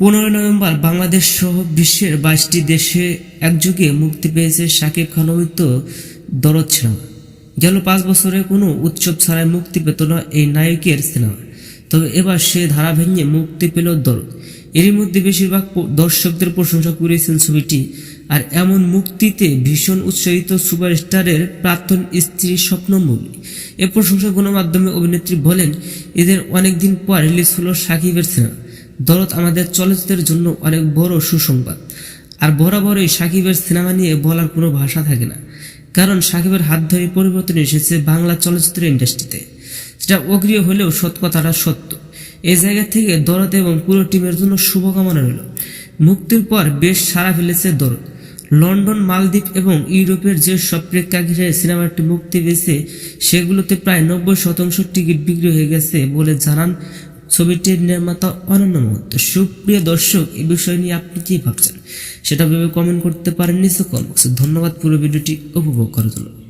পনেরোই নভেম্বর বাংলাদেশ সহ বিশ্বের বাইশটি দেশে একযোগে মুক্তি পেয়েছে শাকিব খান অভিনীত দরদ সিনেমা গেল পাঁচ বছরে কোনো উৎসব ছাড়াই মুক্তি পেত না এই নায়কের সিনেমা। তবে এবার সে ধারা ভেঙে মুক্তি পেল দরদ। এরই মধ্যে বেশিরভাগ দর্শকদের প্রশংসা করেছেন ছবিটি। আর এমন মুক্তিতে ভীষণ উৎসাহিত সুপারস্টারের প্রাক্তন স্ত্রী স্বপ্নমূলী এ প্রশংসা গণমাধ্যমে অভিনেত্রী বলেন, এদের অনেকদিন পর রিলিজ হলো সাকিবের সিনেমা। দরদ আমাদের চলচ্চিত্রের জন্য অনেক বড় সুসংবাদ। আর বরাবরই সাকিবের সিনেমা নিয়ে বলার কোনো ভাষা থাকে না। কারণ সাকিবের হাত ধরে পরিবর্তন এসেছে বাংলা চলচ্চিত্র ইন্ডাস্ট্রিতে। সেটা অগ্রিয় হলেও সৎ কথাটা সত্য। এই জায়গা থেকে দরদ এবং পুরো টিমের জন্য শুভকামনা রইল। মুক্তির পর বেশ সাড়া ফেলেছে দরদ লন্ডন, মালদ্বীপ এবং ইউরোপের যে সব প্রেক্ষাগৃহে সিনেমাটি মুক্তি পেয়েছে, সেগুলোতে প্রায় নব্বই শতাংশ টিকিট বিক্রি হয়ে গেছে বলে জানান ছবিটির নির্মাতা অনন্য মহন্ত সুপ্রিয় দর্শক, এই বিষয় নিয়ে আপনি কি ভাবছেন? সেটা ভেবে কমেন্ট করতে পারেন নিচে কমেন্ট বক্সে ধন্যবাদ, পুরো ভিডিওটি উপভোগ করার জন্য।